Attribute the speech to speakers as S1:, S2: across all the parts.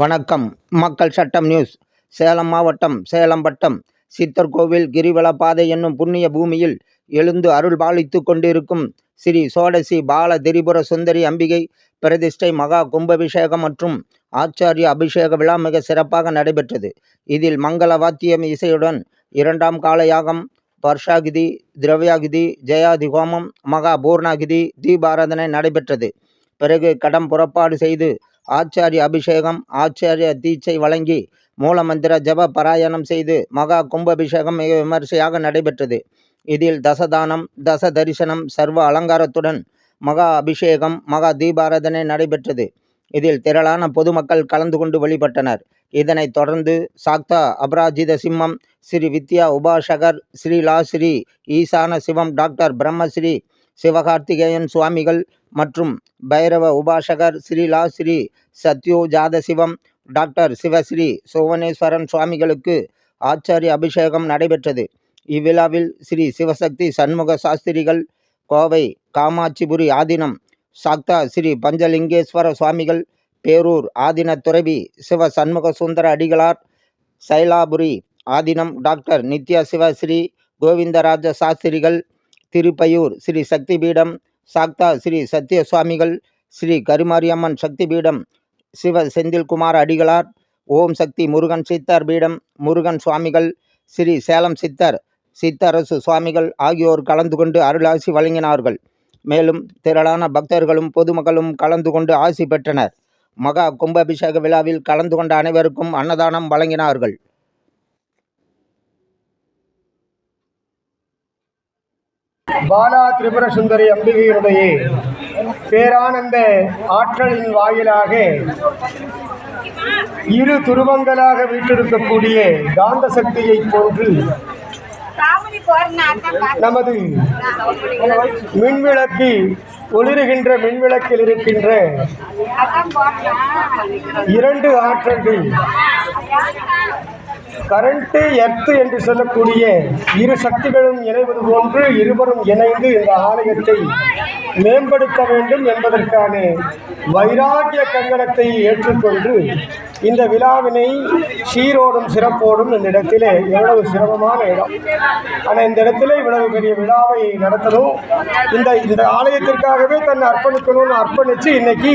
S1: வணக்கம். மக்கள் சட்டம் நியூஸ். சேலம் மாவட்டம் சேலம் வட்டம் சித்தர்கோவில் கிரிவலப்பாதை கிரிவல பாதை என்னும் புண்ணிய பூமியில் எழுந்து அருள் பாலித்து கொண்டிருக்கும் ஸ்ரீ சோடசி பால திரிபுர சுந்தரி அம்பிகை பிரதிஷ்டை மகா கும்பாபிஷேகம் மற்றும் ஆச்சாரிய அபிஷேக விழா மிக சிறப்பாக நடைபெற்றது. இதில் மங்கள வாத்தியம் இசையுடன் இரண்டாம் கால யாகம் வர்ஷாகிதி திரவியாகிதி ஜெயாதி ஹோமம் மகா பூர்ணாகிதி தீபாராதனை நடைபெற்றது. பிறகு கடம் புறப்பாடு செய்து ஆச்சாரிய அபிஷேகம் ஆச்சாரிய தீட்சை வழங்கி மூலமந்திர ஜப பாராயணம் செய்து மகா கும்பாபிஷேகம் மிக விமரிசையாக நடைபெற்றது. இதில் தசதானம் தச தரிசனம் சர்வ அலங்காரத்துடன் மகா அபிஷேகம் மகா தீபாராதனை நடைபெற்றது. இதில் திரளான பொதுமக்கள் கலந்து கொண்டு வழிபட்டனர். இதனைத் தொடர்ந்து சாக்தா அபராஜித சிம்மம் ஸ்ரீ வித்யா உபாசகர் ஸ்ரீலா ஸ்ரீ ஈசான சிவம் டாக்டர் பிரம்மஸ்ரீ சிவகார்த்திகேயன் சுவாமிகள் மற்றும் பைரவ உபாசகர் ஸ்ரீலா ஸ்ரீ சத்யோ ஜாத சிவம் டாக்டர் சிவஸ்ரீ சுவனேஸ்வரன் சுவாமிகளுக்கு ஆச்சாரிய அபிஷேகம் நடைபெற்றது. இவ்விழாவில் ஸ்ரீ சிவசக்தி சண்முக சாஸ்திரிகள் கோவை காமாட்சிபுரி ஆதீனம் சாக்தா ஸ்ரீ பஞ்சலிங்கேஸ்வர சுவாமிகள் பேரூர் ஆதீன துறவி சிவ சண்முக சுந்தர அடிகளார் சைலாபுரி ஆதீனம் டாக்டர் நித்யா சிவஸ்ரீ கோவிந்தராஜ சாஸ்திரிகள் திருப்பையூர் ஸ்ரீ சக்தி பீடம் சாக்தா ஸ்ரீ சத்ய சுவாமிகள் ஸ்ரீ கருமாரியம்மன் சக்தி பீடம் சிவ செந்தில்குமார் அடிகளார் ஓம் சக்தி முருகன் சித்தர் பீடம் முருகன் சுவாமிகள் ஸ்ரீ சேலம் சித்தர் சித்தரசு சுவாமிகள் ஆகியோர் கலந்து கொண்டு அருளாசி வழங்கினார்கள். மேலும் திரளான பக்தர்களும் பொதுமக்களும் கலந்து கொண்டு ஆசி பெற்றனர். மகா கும்பாபிஷேக விழாவில் கலந்து கொண்ட அனைவருக்கும் அன்னதானம் வழங்கினார்கள்.
S2: பாலா திரிபுர சுந்தரி அம்பிகையினுடைய பேரானந்த ஆற்றலின் வாயிலாக இரு துருவங்களாக வீட்டிருக்கக்கூடிய காந்த சக்தியை போன்று நமது மின்விளக்கு ஒளிருகின்ற மின்விளக்கில் இருக்கின்ற இரண்டு ஆற்றல்கள் கரண்ட்டு எர்த்து என்று சொல்லக்கூடிய இரு சக்திகளும் இணைவது போன்று இருவரும் இணைந்து இந்த ஆலயத்தை மேம்படுத்த வேண்டும் என்பதற்கான வைராகிய கங்கணத்தை ஏற்றுக்கொண்டு இந்த விழாவினை சீரோடும் சிறப்போடும் இந்த இடத்திலே எவ்வளவு சிரமமான இடம். ஆனால் இந்த இடத்துல இவ்வளவு பெரிய விழாவை நடத்தணும். இந்த இந்த ஆலயத்திற்காகவே தன்னை அர்ப்பணிக்கணும்னு அர்ப்பணித்து இன்னைக்கு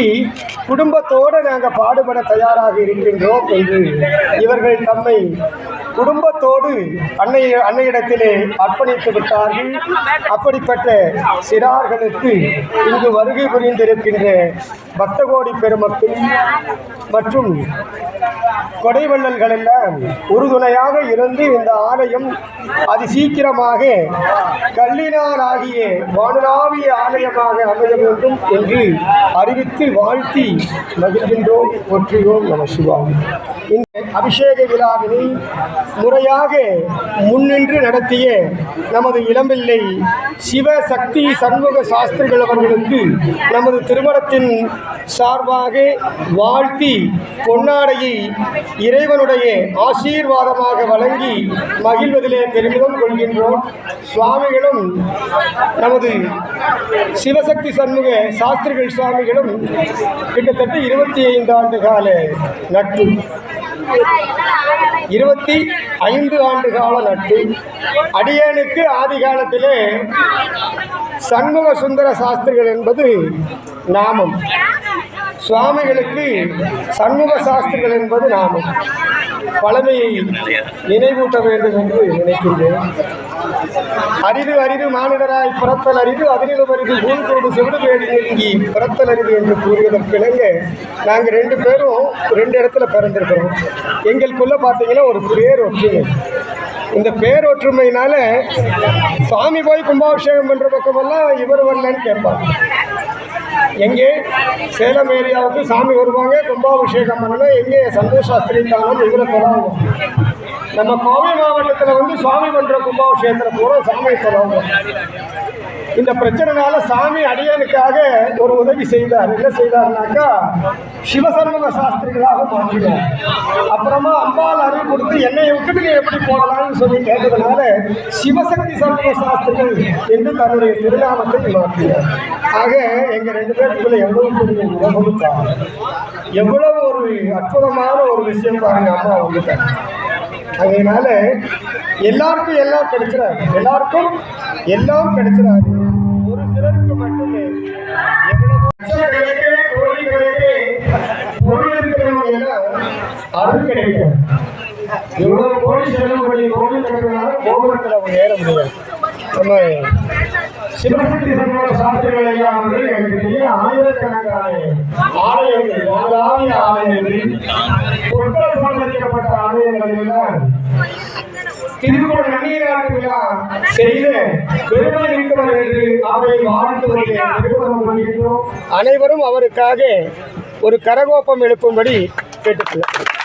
S2: குடும்பத்தோடு நாங்கள் பாடுபட தயாராக இருக்கின்றோம் என்று இவர்கள் தம்மை குடும்பத்தோடு அன்னை அன்னையிடத்திலே அர்ப்பணித்து விட்டார்கள். அப்படிப்பட்ட சிறார்களுக்கு இங்கு வருகை புரிந்திருக்கின்ற பக்தகோடி பெருமக்கள் மற்றும் கொடைவள்ளல்கள் எல்லாம் உறுதுணையாக இருந்து இந்த ஆலயம் அதி சீக்கிரமாக கல்லினார் ஆகிய வானுலாவிய ஆலயமாக அமைய வேண்டும் என்று அறிவித்து வாழ்த்தி மகிழ்கின்றோம் ஒற்றியோம் நம சிவாமி இந்த அபிஷேக விழாவினை முறையாக முன்னின்று நடத்திய நமது இளம்பிள்ளை சிவசக்தி சண்முக சாஸ்திரிகள் அவர்களுக்கு நமது திருமணத்தின் சார்பாக வாழ்த்தி பொன்னாடையை இறைவனுடைய ஆசீர்வாதமாக வழங்கி மகிழ்வதிலே பெருமிதம் கொள்கின்றோம். சுவாமிகளும் நமது சிவசக்தி சண்முக சாஸ்திரிகள் சுவாமிகளும் கிட்டத்தட்ட இருபத்தி ஐந்து ஆண்டு கால நட்பு. இருபத்தி ஐந்து ஆண்டு கால நட்பு. அடியேனுக்கு ஆதி காலத்திலே சண்முக சுந்தர சாஸ்திரிகள் என்பது நாமம். சுவாமிகளுக்கு சண்முக சாஸ்திரிகள் என்பது நாமம். பழமையை நினைவூட்ட வேண்டும் என்று நினைக்கின்றேன். அரிது அரிது மானிடராய் பிறத்தல் அரிது அதிரிலும் அரிது ஊன்கோடு செவிடு வேடி நெருங்கி பிறத்தல் அரிது என்று கூறியதற்கு இணங்க நாங்கள் ரெண்டு பேரும் ரெண்டு இடத்துல பிறந்திருக்கிறோம். எங்களுக்குள்ள பார்த்தீங்கன்னா ஒரு பேர் ஒற்றுமை இந்த பேர் ஒற்றுமையினால சாமி போய் கும்பாபிஷேகம் பண்ணுற பக்கமெல்லாம் இவர் வரலன்னு கேட்பாங்க. எங்கே? சேலம் ஏரியாவுக்கு சாமி வருவாங்க கும்பாபிஷேகம் பண்ணணும் எங்கே? சந்தோஷ் சாஸ்திரி தானம் இவரை தொடங்குவோம் நம்ம கோவை மாவட்டத்தில் வந்து சுவாமி பண்ற கும்பாபிஷேகத்தில் பூரா சாமி சொல்லுவாங்க இந்த பிரச்சனைனால சாமி அடியனுக்காக ஒரு உதவி செய்தார். என்ன செய்தார்னாக்கா சிவசர்மக சாஸ்திரிகளாக மாற்றினார் அப்புறமா அம்பாள் அறிவு கொடுத்து என்னை விட்டு நீங்க எப்படி போடலாம்னு சொல்லி கேட்டதுனால சிவசக்தி சர்மக சாஸ்திரிகள் என்று தன்னுடைய திருநாமத்தை மாற்றினார் ஆக எங்க ரெண்டு பேருக்குள்ள எவ்வளவு பெரிய உலகம் எவ்வளவு ஒரு ஒரு அற்புதமான ஒரு விஷயம் பாருங்க அம்மா வந்துட்டாங்க அதனால எல்லாருக்கும் எல்லாம் கிடைச்சிடாது. எல்லாருக்கும் எல்லாம் கிடைச்சிடாது. ஒரு சிலருக்கு மட்டுமே அது கிடைக்கும். எவ்வளவு கோடி செலவு பண்ணி கோவில் கட்டுறதுனால கோபுரத்தில் அவங்க ஏற முடியாது. நம்ம சிவசக்தி சாஸ்திரிகள் ஐயா எனக்கு ஆயிரக்கணக்கான ஆலயங்கள் ஆதாரிய ஆலயங்கள் பொருட்கள் சம்பந்தப்பட்ட ஆலயங்களில் திருக்குறள் பெருமை என்று அவரை அனைவரும் அவருக்காக ஒரு கரகோப்பம் எழுப்பும்படி கேட்டுக்கொள்கிறேன்.